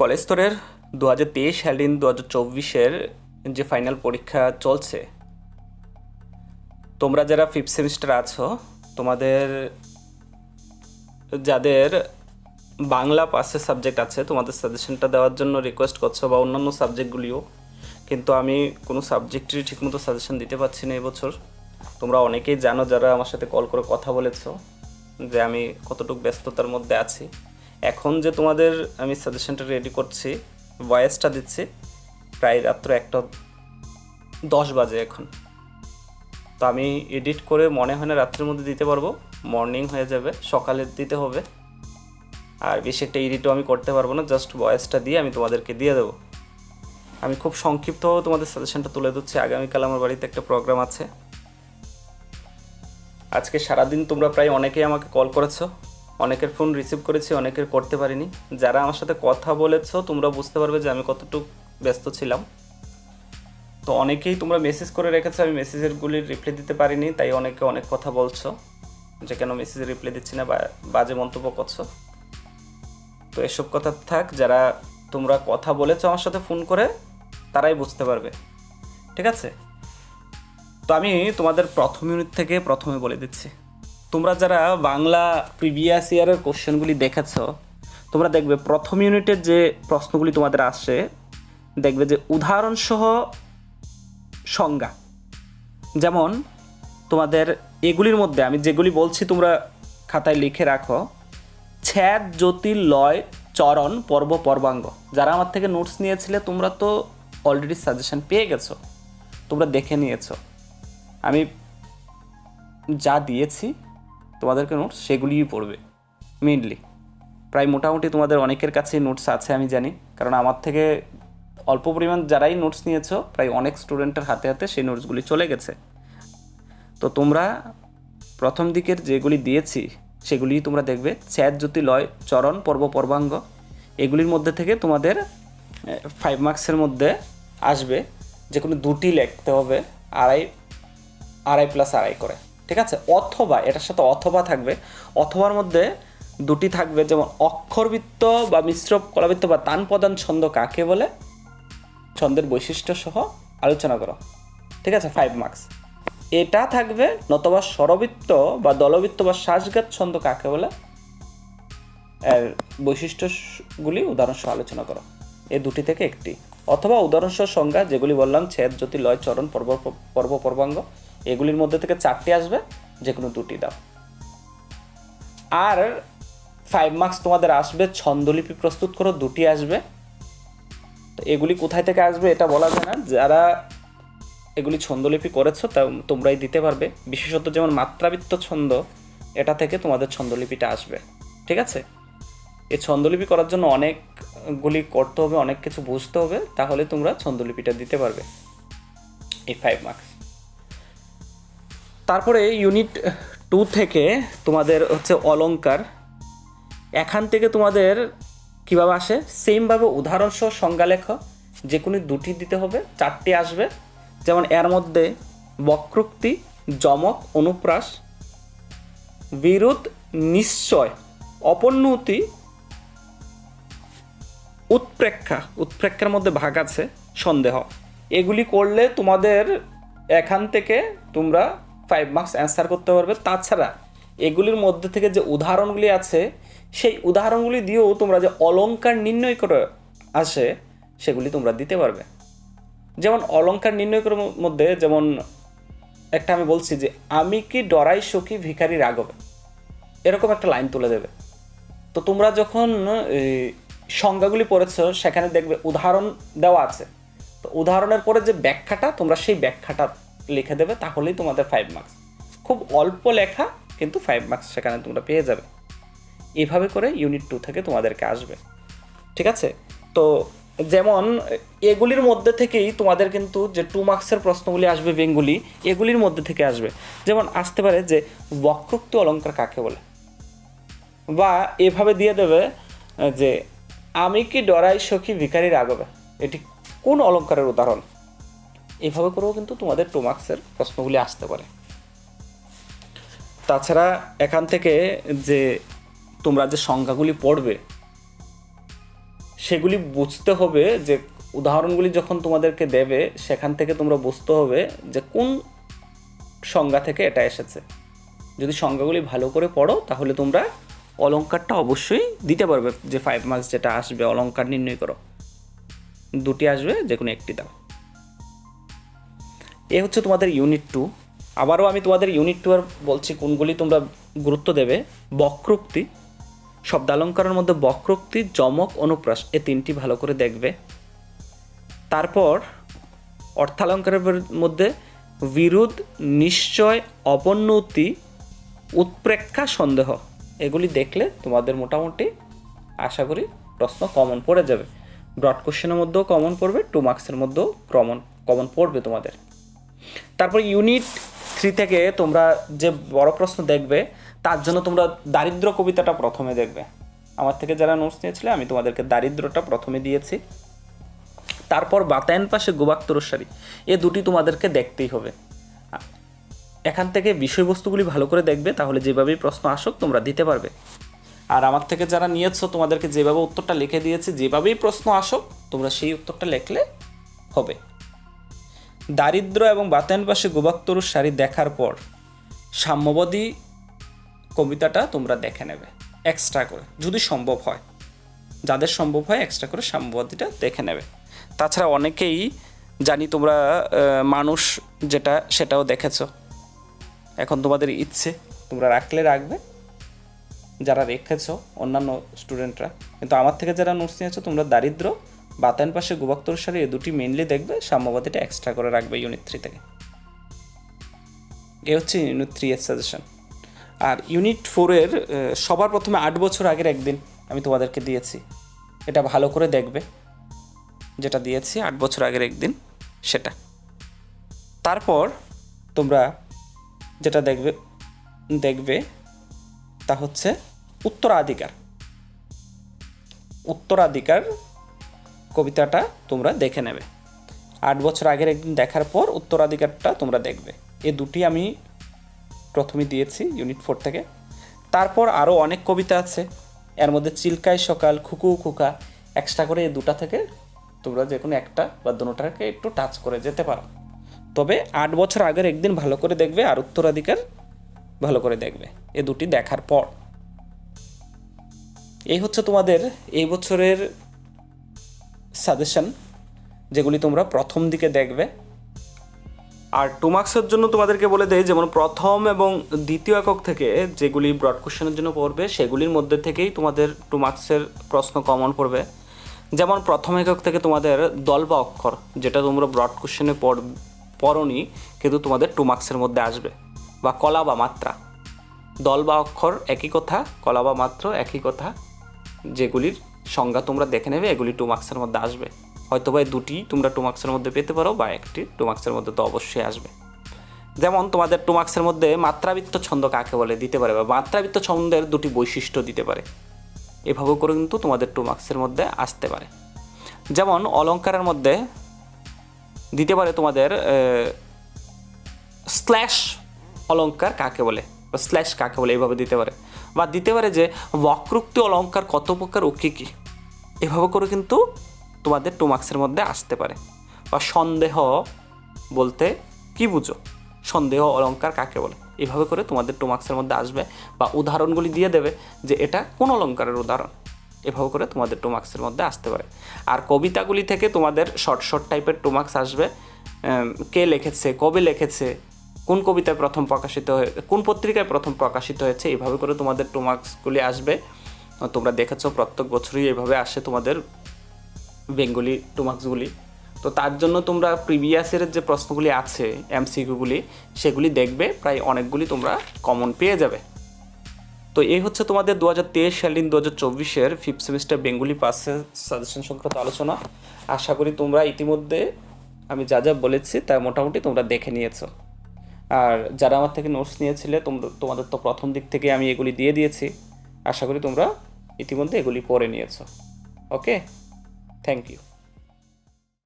College স্তরের দু হাজার তেইশ হ্যালিন দু হাজার চব্বিশের যে ফাইনাল পরীক্ষা চলছে, তোমরা যারা ফিফথ সেমিস্টার আছো, তোমাদের, যাদের বাংলা পাসের সাবজেক্ট আছে, তোমাদের সাজেশনটা দেওয়ার জন্য রিকোয়েস্ট করছ বা অন্যান্য সাবজেক্টগুলিও কিন্তু আমি কোনো সাবজেক্টেরই ঠিকমতো সাজেশন দিতে পারছি না এবছর। তোমরা অনেকেই জানো যারা আমার সাথে কল করে কথা বলেছ, যে আমি কতটুকু ব্যস্ততার মধ্যে আছি। এখন যে তোমাদের আমি সাজেশনটা রেডি করছি ভয়েসটা দিচ্ছি, প্রায় রাত্র একটা দশ বাজে এখন। তো আমি এডিট করে মনে হয় না রাত্রের মধ্যে দিতে পারব মর্নিং হয়ে যাবে, সকালে দিতে হবে। আর বেশি একটা এডিটও আমি করতে পারব না জাস্ট ভয়েসটা দিয়ে আমি তোমাদেরকে দিয়ে দেবো। আমি খুব সংক্ষিপ্তভাবে তোমাদের সাজেশনটা তুলে দিচ্ছি আগামীকাল আমার বাড়িতে একটা প্রোগ্রাম আছে। আজকে সারাদিন তোমরা প্রায় অনেকেই আমাকে কল করেছ। অনেকের ফোন রিসিভ করেছি, অনেকের করতে পারিনি। যারা আমার সাথে কথা বলেছ, তোমরা বুঝতে পারবে যে আমি কতটুকু ব্যস্ত ছিলাম। তো অনেকেই তোমরা মেসেজ করে রেখেছো, আমি মেসেজেরগুলির রিপ্লাই দিতে পারিনি, তাই অনেকে অনেক কথা বলছো যে কেন মেসেজে রিপ্লাই দিচ্ছি না বাজে মন্তব্য করছ। তো এসব কথা থাক, যারা তোমরা কথা বলেছ আমার সাথে ফোন করে, তারাই বুঝতে পারবে। ঠিক আছে? তো আমি তোমাদের প্রথম ইউনিট থেকে প্রথমে বলে দিচ্ছি। তোমরা যারা বাংলা প্রিভিয়াস ইয়ারের কোশ্চেনগুলি দেখেছ, তোমরা দেখবে প্রথম ইউনিটের যে প্রশ্নগুলি তোমাদের আসে, দেখবে যে উদাহরণসহ সংজ্ঞা। যেমন, তোমাদের এগুলির মধ্যে, আমি যেগুলি বলছি তোমরা খাতায় লিখে রাখো। ছ্যাদ জ্যোতির লয়, চরণ, পর্ব, পর্বাঙ্গ। যারা আমার থেকে নোটস নিয়েছিলে, তোমরা তো অলরেডি সাজেশন পেয়ে গেছো। তোমরা দেখে নিয়েছো। আমি যা দিয়েছি তোমাদেরকে নোটস সেগুলিই পড়বে মেনলি প্রায় মোটামুটি তোমাদের অনেকের কাছে নোটস আছে আমি জানি, কারণ আমার থেকে অল্প পরিমাণ যারাই নোটস নিয়েছো, প্রায় অনেক স্টুডেন্টের হাতে হাতে সেই নোটসগুলি চলে গেছে। তো তোমরা প্রথম দিকের যেগুলি দিয়েছি, সেগুলি তোমরা দেখবে চ্যাট জ্যোতি লয়, চরণ, পর্ব, পর্বাঙ্গ, এগুলির মধ্যে থেকে তোমাদের ফাইভ মার্কসের মধ্যে আসবে যে কোনো দুটি লিখতে হবে, আড়াই আড়াই প্লাস আড়াই করে। ঠিক আছে? অথবা, এটার সাথে অথবা থাকবে। অথবার মধ্যে দুটি থাকবে, যেমন অক্ষরবৃত্ত বা মিশ্র কলাবৃত্ত বা তান প্রদান ছন্দ কাকে বলে? ছন্দের বৈশিষ্ট্য সহ আলোচনা করো। ঠিক আছে? ফাইভ মার্কস এটা থাকবে নতবা স্বরবৃত্ত বা দলবৃত্ত বা শ্বাসঘাত ছন্দ কাকে বলে? এর বৈশিষ্ট্যগুলি উদাহরণসহ আলোচনা করো। এই দুটি থেকে একটি। অথবা উদাহরণসহ সংজ্ঞা, যেগুলি বললাম, ছেদ, জ্যোতি, লয়, চরণ, পর্ব পর্ব, পর্বাঙ্গ। এগুলির মধ্যে থেকে চারটি আসবে যে কোনো দুটি দাও। আর ফাইভ মার্কস তোমাদের আসবে, ছন্দলিপি প্রস্তুত করো, দুটি আসবে। তো এগুলি কোথায় থেকে আসবে এটা বলা যায় না। যারা এগুলি ছন্দলিপি করেছ, তা তোমরাই দিতে পারবে। বিশেষত যেমন মাত্রাবৃত্ত ছন্দ, এটা থেকে তোমাদের ছন্দলিপিটা আসবে। ঠিক আছে? এই ছন্দলিপি করার জন্য অনেকগুলি করতে হবে, অনেক কিছু বুঝতে হবে, তাহলে তোমরা ছন্দলিপিটা দিতে পারবে। এই ফাইভ মার্কস তারপরে ইউনিট টু থেকে তোমাদের হচ্ছে অলঙ্কার এখান থেকে তোমাদের কীভাবে আসে? সেমভাবে উদাহরণসহ সংজ্ঞা লেখ যে কোনো দুটি দিতে হবে, চারটি আসবে। যেমন এর মধ্যে বক্রোক্তি জমক অনুপ্রাস বিরোধ নিশ্চয় অপন্নতি উৎপ্রেক্ষা। উৎপ্রেক্ষার মধ্যে ভাগ আছে, সন্দেহ। এগুলি করলে তোমাদের এখান থেকে তোমরা ফাইভ মার্কস অ্যান্সার করতে পারবে। তাছাড়া এগুলির মধ্যে থেকে যে উদাহরণগুলি আছে, সেই উদাহরণগুলি দিয়েও তোমরা যে অলঙ্কার নির্ণয় করে আসে, সেগুলি তোমরা দিতে পারবে। যেমন অলংকার নির্ণয় করার মধ্যে যেমন একটা আমি বলছি যে, আমি কি ডরাই সখী ভিখারি রাগবে এরকম একটা লাইন তুলে দেবে। তো তোমরা যখন সংজ্ঞাগুলি পড়েছো, সেখানে দেখবে উদাহরণ দেওয়া আছে। তো উদাহরণের পরে যে ব্যাখ্যাটা, তোমরা সেই ব্যাখ্যাটা লিখে দেবে, তাহলেই তোমাদের ফাইভ মার্কস খুব অল্প লেখা, কিন্তু ফাইভ মার্কস সেখানে তোমরা পেয়ে যাবে। এভাবে করে ইউনিট টু থেকে তোমাদেরকে আসবে। ঠিক আছে? তো যেমন, এগুলির মধ্যে থেকেই তোমাদের কিন্তু যে টু মার্কসের প্রশ্নগুলি আসবে বেঙ্গুলি, এগুলির মধ্যে থেকে আসবে। যেমন, আসতে পারে যে বক্রোক্তি অলঙ্কার কাকে বলে? বা এভাবে দিয়ে দেবে, যে আমি কি ডরাই সখী ভিখারির আগবে এটি কোন অলঙ্কারের উদাহরণ? এভাবে করেও কিন্তু তোমাদের টু মার্কসের প্রশ্নগুলি আসতে পারে। তাছাড়া এখান থেকে যে তোমরা যে সংখ্যাগুলি পড়বে, সেগুলি বুঝতে হবে যে উদাহরণগুলি যখন তোমাদেরকে দেবে, সেখান থেকে তোমরা বুঝতে হবে যে কোন সংজ্ঞা থেকে এটা এসেছে। যদি সংজ্ঞাগুলি ভালো করে পড়ো, তাহলে তোমরা অলঙ্কারটা অবশ্যই দিতে পারবে, যে ফাইভ মার্কস যেটা আসবে, অলঙ্কার নির্ণয় করো। দুটি আসবে যে কোনো একটি দাও। এ হচ্ছে তোমাদের ইউনিট টু আবারও আমি তোমাদের ইউনিট টু আর বলছি কোনগুলি তোমরা গুরুত্ব দেবে। বক্রোক্তি। শব্দালঙ্কারের মধ্যে বক্রোক্তি, যমক, অনুপ্রাস এ তিনটি ভালো করে দেখবে। তারপর অর্থালঙ্কারের মধ্যে বিরোধ নিশ্চয় অপন্নতি উৎপ্রেক্ষা, সন্দেহ। এগুলি দেখলে তোমাদের মোটামুটি আশা করি প্রশ্ন কমন পড়ে যাবে। ব্রড কোশ্চেনের মধ্যেও কমন পড়বে টু মার্কসের মধ্যেও কমন কমন পড়বে তোমাদের। তারপর ইউনিট থ্রি থেকে তোমরা যে বড় প্রশ্ন দেখবে, তার জন্য তোমরা দারিদ্র কবিতাটা প্রথমে দেখবে। আমার থেকে যারা নোটস নিয়েছিলে, আমি তোমাদেরকে দারিদ্রটা প্রথমে দিয়েছি। তারপর বাতায়ন পাশে গোবাক তরসারি এ দুটি তোমাদেরকে দেখতেই হবে। এখান থেকে বিষয়বস্তুগুলি ভালো করে দেখবে, তাহলে যেভাবেই প্রশ্ন আসুক, তোমরা দিতে পারবে। আর আমার থেকে যারা নিয়েছো, তোমাদেরকে যেভাবে উত্তরটা লিখে দিয়েছি, যেভাবেই প্রশ্ন আসুক, তোমরা সেই উত্তরটা লিখলে হবে। দারিদ্র এবং বাতায়ন পাশে গোবাক্তরুর শাড়ি দেখার পর সাম্যবাদী কবিতাটা তোমরা দেখে নেবে এক্সট্রা করে, যদি সম্ভব হয়। যাদের সম্ভব হয় এক্সট্রা করে সাম্যবাদীটা দেখে নেবে। তাছাড়া অনেকেই জানি তোমরা মানুষ যেটা সেটাও দেখেছ। এখন তোমাদের ইচ্ছে, তোমরা রাখলে রাখবে। যারা রেখেছ, অন্যান্য স্টুডেন্টরা কিন্তু আমার থেকে যারা নোটস নিয়েছো, তোমরা দারিদ্র বাতায়ন পাশে গোবাক্তর সারি এই দুটি মেনলি দেখবে সাম্যবাদীটা এক্সট্রা করে রাখবে ইউনিট থ্রি থেকে। এ হচ্ছে ইউনিট থ্রি এর সাজেশন আর ইউনিট ফোরের সবার প্রথমে আট বছর আগের একদিন আমি তোমাদেরকে দিয়েছি। এটা ভালো করে দেখবে, যেটা দিয়েছি আট বছর আগের একদিন, সেটা। তারপর তোমরা যেটা দেখবে দেখবে, তা হচ্ছে উত্তরাধিকার। উত্তরাধিকার কবিতাটা তোমরা দেখে নেবে। আট বছর আগের একদিন দেখার পর উত্তরাধিকারটা তোমরা দেখবে। এ দুটি আমি প্রথমে দিয়েছি ইউনিট ফোর থেকে। তারপর আরও অনেক কবিতা আছে। এর মধ্যে চিল্কায় সকাল, খুকু খুকা এক্সট্রা করে এই দুটা থেকে তোমরা যে কোনো একটা বা দুটাকে একটু টাচ করে যেতে পারো। তবে আট বছর আগের একদিন ভালো করে দেখবে আর উত্তরাধিকার ভালো করে দেখবে এ দুটি দেখার পর। এই হচ্ছে তোমাদের এই বছরের সাজেশন যেগুলি তোমরা প্রথম দিকে দেখবে। আর টু মার্কসের জন্য তোমাদেরকে বলে দেয় যেমন প্রথম এবং দ্বিতীয় একক থেকে যেগুলি ব্রড কোশ্চেনের জন্য পড়বে, সেগুলির মধ্যে থেকেই তোমাদের টু মার্কসের প্রশ্ন কমন পড়বে। যেমন প্রথম একক থেকে তোমাদের দল বা অক্ষর, যেটা তোমরা ব্রড কোশ্চেনে পড়, পড়নি, কিন্তু তোমাদের টু মার্কসের মধ্যে আসবে, বা কলা বা মাত্রা। দল বা অক্ষর একই কথা, কলা বা মাত্র একই কথা, যেগুলির সংজ্ঞা তোমরা দেখে নেবে, এগুলি টু মার্কসের মধ্যে আসবে। হয়তো বা দুটি তোমরা টু মার্কসের মধ্যে পেতে পারো বা একটি টু মার্কসের মধ্যে তো অবশ্যই আসবে। যেমন তোমাদের টু মার্কসের মধ্যে মাত্রাবৃত্ত ছন্দ কাকে বলে? দিতে পারে বা মাত্রাবৃত্ত ছন্দের দুটি বৈশিষ্ট্য দিতে পারে। এভাবে করে কিন্তু তোমাদের টু মার্কসের মধ্যে আসতে পারে। যেমন অলঙ্কারের মধ্যে দিতে পারে তোমাদের স্ল্যাশ অলঙ্কার কাকে বলে? বা স্ল্যাশ কাকে বলে? এইভাবে দিতে পারে। বা দিতে পারে যে বক্রোক্তি অলঙ্কার কত প্রকার ও কী কী? এভাবে করে কিন্তু তোমাদের টু মার্কসের মধ্যে আসতে পারে। বা সন্দেহ বলতে কি বুঝো? সন্দেহ, অলঙ্কার কাকে বলে? এভাবে করে তোমাদের টু মার্কসের মধ্যে আসবে বা উদাহরণগুলি দিয়ে দেবে যে এটা কোন অলঙ্কারের উদাহরণ। এভাবে করে তোমাদের টু মার্কসের মধ্যে আসতে পারে। আর কবিতাগুলি থেকে তোমাদের শর্ট শর্ট টাইপের টু মার্কস আসবে। কে লিখেছে, কবে লিখেছে কোন কবিতায় প্রথম প্রকাশিত হয়ে, কোন পত্রিকায় প্রথম প্রকাশিত হয়েছে এইভাবে করে তোমাদের টু মার্কসগুলি আসবে। তোমরা দেখেছ, প্রত্যেক বছরই এইভাবে আসে তোমাদের বেঙ্গলি টু মার্কসগুলি তো তার জন্য তোমরা প্রিভিয়াসের যে প্রশ্নগুলি আছে এমসিকিউগুলি সেগুলি দেখবে, প্রায় অনেকগুলি তোমরা কমন পেয়ে যাবে। তো এই হচ্ছে তোমাদের দু হাজার তেইশ সালিন দু হাজার চব্বিশের ফিফথ সেমিস্টার বেঙ্গলি পাসের সাজেশন সংক্রান্ত আলোচনা। আশা করি তোমরা ইতিমধ্যে, আমি যা যা বলেছি তা মোটামুটি তোমরা দেখে নিয়েছো। আর যারা আমার থেকে নোটস নিয়েছিলে, তোমরা, তোমাদের তো প্রথম দিক থেকে আমি এগুলি দিয়ে দিয়েছি। আশা করি তোমরা ইতিমধ্যে এগুলি পড়ে নিয়েছো। Okay thank you